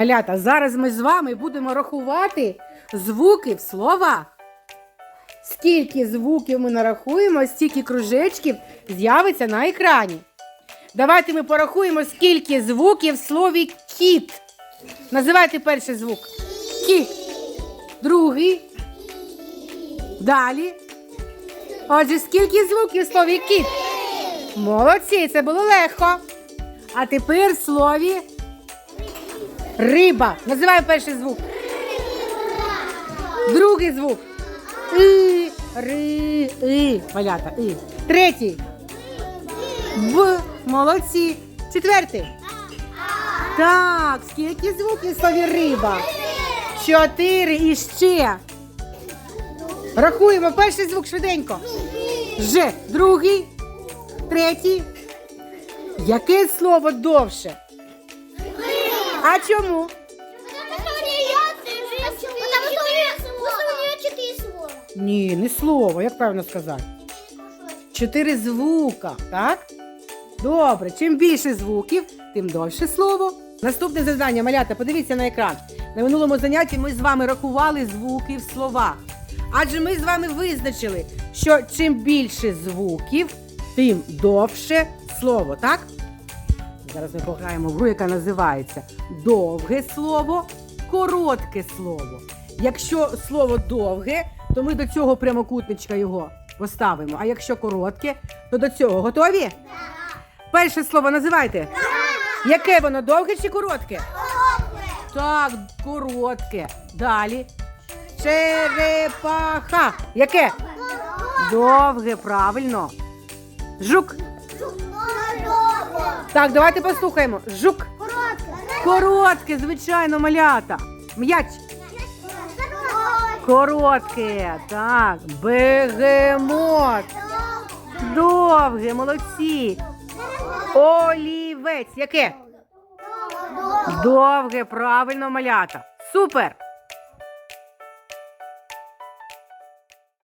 Малята, зараз ми з вами будемо рахувати звуки в словах. Скільки звуків ми нарахуємо, стільки кружечків з'явиться на екрані. Давайте ми порахуємо, скільки звуків в слові кіт. Називайте перший звук. Кіт. Другий. Далі. Отже, скільки звуків в слові кіт? Молодці, це було легко. А тепер в слові риба. Називаємо перший звук. Другий звук. И, ри, и. Малята, и. Третій. В. Молодці. Четвертий. Так, скільки звуків слові риба? Чотири і ще. Рахуємо перший звук швиденько. Ж. Другий. Третій. Яке слово довше? А чому? Ні, не слово, як правильно сказати. Чотири звука, так? Добре, чим більше звуків, тим довше слово. Наступне завдання, малята, подивіться на екран. На минулому занятті ми з вами рахували звуки в словах. Адже ми з вами визначили, що чим більше звуків, тим довше слово, так? Зараз ми пограємо в гру, яка називається довге слово, коротке слово. Якщо слово довге, то ми до цього прямокутничка його поставимо. А якщо коротке, то до цього готові? Перше слово називайте. Яке воно довге чи коротке? Так, коротке. Далі. Черепаха. Яке? Довге, правильно. Жук. Так, давайте послухаємо. Жук. Коротке, звичайно, малята. М'яч. Коротке. Так. Бегемот. Довге, молодці. Олівець. Яке? Довге, правильно, малята. Супер!